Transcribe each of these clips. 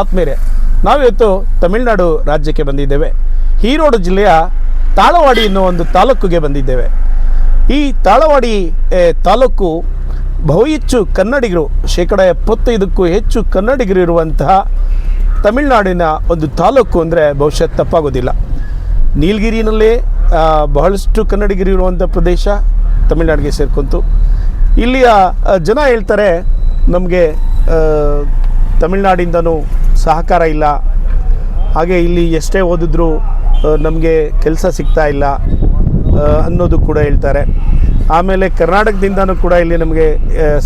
ಆತ್ಮೇರೆ ನಾವಿವತ್ತು ತಮಿಳುನಾಡು ರಾಜ್ಯಕ್ಕೆ ಬಂದಿದ್ದೇವೆ. ಈರೋಡು ಜಿಲ್ಲೆಯ ತಾಳವಾಡಿ ಎನ್ನುವ ಒಂದು ತಾಲೂಕಿಗೆ ಬಂದಿದ್ದೇವೆ. ಈ ತಾಳವಾಡಿ ತಾಲೂಕು ಬಹು ಹೆಚ್ಚು ಕನ್ನಡಿಗರು ಶೇಕಡ ಎಪ್ಪತ್ತೈದಕ್ಕೂ ಹೆಚ್ಚು ಕನ್ನಡಿಗರು ಇರುವಂತಹ ತಮಿಳುನಾಡಿನ ಒಂದು ತಾಲೂಕು ಅಂದರೆ ಬಹುಶಃ ತಪ್ಪಾಗೋದಿಲ್ಲ. ನೀಲಗಿರಿನಲ್ಲೇ ಬಹಳಷ್ಟು ಕನ್ನಡಿಗರು ಇರುವಂಥ ಪ್ರದೇಶ ತಮಿಳುನಾಡಿಗೆ ಸೇರ್ಕೊಂತು. ಇಲ್ಲಿಯ ಜನ ಹೇಳ್ತಾರೆ, ನಮಗೆ ತಮಿಳುನಾಡಿಂದನೂ ಸಹಕಾರ ಇಲ್ಲ. ಹಾಗೆ ಇಲ್ಲಿ ಎಷ್ಟೇ ಓದಿದ್ರೂ ನಮಗೆ ಕೆಲಸ ಸಿಗ್ತಾ ಇಲ್ಲ ಅನ್ನೋದು ಕೂಡ ಹೇಳ್ತಾರೆ. ಆಮೇಲೆ ಕರ್ನಾಟಕದಿಂದನೂ ಕೂಡ ಇಲ್ಲಿ ನಮಗೆ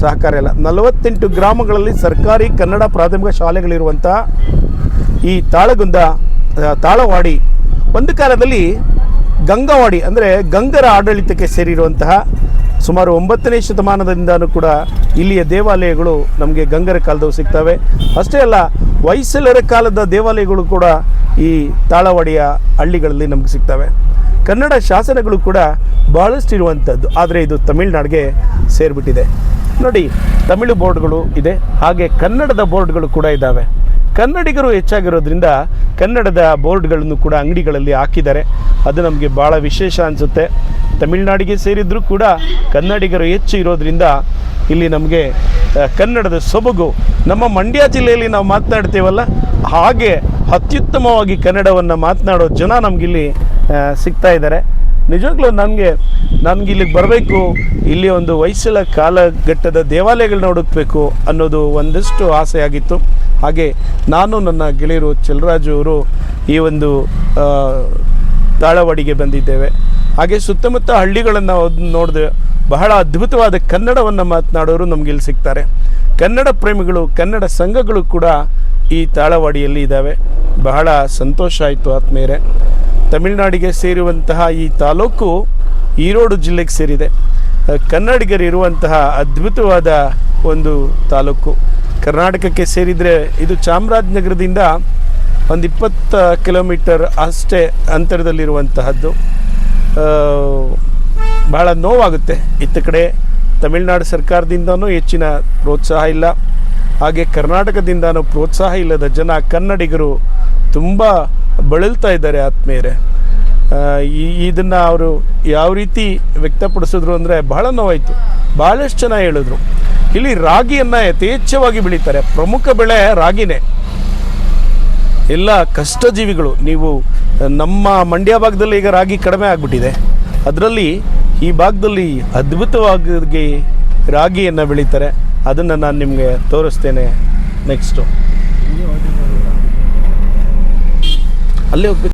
ಸಹಕಾರ ಇಲ್ಲ. ನಲವತ್ತೆಂಟು ಗ್ರಾಮಗಳಲ್ಲಿ ಸರ್ಕಾರಿ ಕನ್ನಡ ಪ್ರಾಥಮಿಕ ಶಾಲೆಗಳಿರುವಂಥ ಈ ತಾಳಗುಂದ ತಾಳವಾಡಿ, ಒಂದು ಕಾಲದಲ್ಲಿ ಗಂಗವಾಡಿ ಅಂದರೆ ಗಂಗರ ಆಡಳಿತಕ್ಕೆ ಸೇರಿರುವಂತಹ ಸುಮಾರು ಒಂಬತ್ತನೇ ಶತಮಾನದಿಂದನೂ ಕೂಡ ಇಲ್ಲಿಯ ದೇವಾಲಯಗಳು ನಮಗೆ ಗಂಗರ ಕಾಲದವು ಸಿಗ್ತವೆ. ಅಷ್ಟೇ ಅಲ್ಲ ಹೊಯ್ಸಳರ ಕಾಲದ ದೇವಾಲಯಗಳು ಕೂಡ ಈ ತಾಳವಾಡಿಯ ಹಳ್ಳಿಗಳಲ್ಲಿ ನಮಗೆ ಸಿಗ್ತವೆ. ಕನ್ನಡ ಶಾಸನಗಳು ಕೂಡ ಬಹಳಷ್ಟು ಇರುವಂಥದ್ದು ಆದರೆ ಇದು ತಮಿಳ್ನಾಡಿಗೆ ಸೇರಿಬಿಟ್ಟಿದೆ. ನೋಡಿ, ತಮಿಳು ಬೋರ್ಡ್ಗಳು ಇದೆ. ಹಾಗೆ ಕನ್ನಡದ ಬೋರ್ಡ್ಗಳು ಕೂಡ ಇದ್ದಾವೆ ಕನ್ನಡಿಗರು ಹೆಚ್ಚಾಗಿರೋದ್ರಿಂದ ಕನ್ನಡದ ಬೋರ್ಡ್ಗಳನ್ನು ಕೂಡ ಅಂಗಡಿಗಳಲ್ಲಿ ಹಾಕಿದ್ದಾರೆ. ಅದು ನಮಗೆ ಭಾಳ ವಿಶೇಷ ಅನಿಸುತ್ತೆ. ತಮಿಳುನಾಡಿಗೆ ಸೇರಿದ್ರೂ ಕೂಡ ಕನ್ನಡಿಗರು ಹೆಚ್ಚು ಇರೋದ್ರಿಂದ ಇಲ್ಲಿ ನಮಗೆ ಕನ್ನಡದ ಸೊಬಗು ನಮ್ಮ ಮಂಡ್ಯ ಜಿಲ್ಲೆಯಲ್ಲಿ ನಾವು ಮಾತನಾಡ್ತೇವಲ್ಲ, ಹಾಗೆ ಅತ್ಯುತ್ತಮವಾಗಿ ಕನ್ನಡವನ್ನು ಮಾತನಾಡೋ ಜನ ನಮಗಿಲ್ಲಿ ಸಿಗ್ತಾ ಇದ್ದಾರೆ. ನಿಜವಾಗ್ಲೂ ನನಗೆ ನನಗೆ ಇಲ್ಲಿಗೆ ಬರಬೇಕು, ಇಲ್ಲಿ ಒಂದು ಹೊಯ್ಸಳ ಕಾಲಘಟ್ಟದ ದೇವಾಲಯಗಳನ್ನ ಹುಡುಕಬೇಕು ಅನ್ನೋದು ಒಂದಷ್ಟು ಆಸೆ ಆಗಿತ್ತು ಹಾಗೆ ನಾನು ನನ್ನ ಗೆಳೆಯರು ಚಲರಾಜು ಅವರು ಈ ಒಂದು ತಾಳವಾಡಿಗೆ ಬಂದಿದ್ದೇವೆ. ಹಾಗೆ ಸುತ್ತಮುತ್ತ ಹಳ್ಳಿಗಳನ್ನು ನೋಡಿದೆ, ಬಹಳ ಅದ್ಭುತವಾದ ಕನ್ನಡವನ್ನು ಮಾತನಾಡೋರು ನಮ್ಗೆ ಇಲ್ಲಿ ಸಿಗ್ತಾರೆ. ಕನ್ನಡ ಪ್ರೇಮಿಗಳು, ಕನ್ನಡ ಸಂಘಗಳು ಕೂಡ ಈ ತಾಳವಾಡಿಯಲ್ಲಿ ಇದ್ದಾವೆ. ಬಹಳ ಸಂತೋಷ ಆಯಿತು ಆತ್ಮೇರೆ ತಮಿಳುನಾಡಿಗೆ ಸೇರುವಂತಹ ಈ ತಾಲೂಕು ಈರೋಡು ಜಿಲ್ಲೆಗೆ ಸೇರಿದೆ. ಕನ್ನಡಿಗರಿರುವಂತಹ ಅದ್ಭುತವಾದ ಒಂದು ತಾಲೂಕು. ಕರ್ನಾಟಕಕ್ಕೆ ಸೇರಿದರೆ ಇದು ಚಾಮರಾಜನಗರದಿಂದ ಒಂದು ಇಪ್ಪತ್ತು ಕಿಲೋಮೀಟರ್ ಅಷ್ಟೇ ಅಂತರದಲ್ಲಿರುವಂತಹದ್ದು. ಭಾಳ ನೋವಾಗುತ್ತೆ. ಇತ್ತ ಕಡೆ ತಮಿಳುನಾಡು ಸರ್ಕಾರದಿಂದನೂ ಹೆಚ್ಚಿನ ಪ್ರೋತ್ಸಾಹ ಇಲ್ಲ. ಹಾಗೆ ಕರ್ನಾಟಕದಿಂದನೂ ಪ್ರೋತ್ಸಾಹ ಇಲ್ಲದ ಜನ ಕನ್ನಡಿಗರು ತುಂಬ ಬಳಲ್ತಾ ಇದ್ದಾರೆ ಆತ್ಮೀಯರೇ. ಈ, ಇದನ್ನು ಅವರು ಯಾವ ರೀತಿ ವ್ಯಕ್ತಪಡಿಸಿದ್ರು ಅಂದರೆ ಬಹಳ ನೋವಾಯಿತು. ಭಾಳಷ್ಟು ಜನ ಹೇಳಿದ್ರು, ಇಲ್ಲಿ ರಾಗಿಯನ್ನು ಯಥೇಚ್ಛವಾಗಿ ಬೆಳೀತಾರೆ, ಪ್ರಮುಖ ಬೆಳೆ ರಾಗಿನೇ. ಎಲ್ಲ ಕಷ್ಟಜೀವಿಗಳು, ನೀವು ನಮ್ಮ ಮಂಡ್ಯ ಭಾಗದಲ್ಲಿ ಈಗ ರಾಗಿ ಕಡಿಮೆ ಆಗಿಬಿಟ್ಟಿದೆ. ಅದರಲ್ಲಿ ಈ ಭಾಗದಲ್ಲಿ ಅದ್ಭುತವಾಗಿ ರಾಗಿಯನ್ನು ಬೆಳೀತಾರೆ. ಅದನ್ನು ನಾನು ನಿಮಗೆ ತೋರಿಸ್ತೇನೆ ನೆಕ್ಸ್ಟು ಅಲ್ಲೇ ಹೋಗ್ಬೇಕು.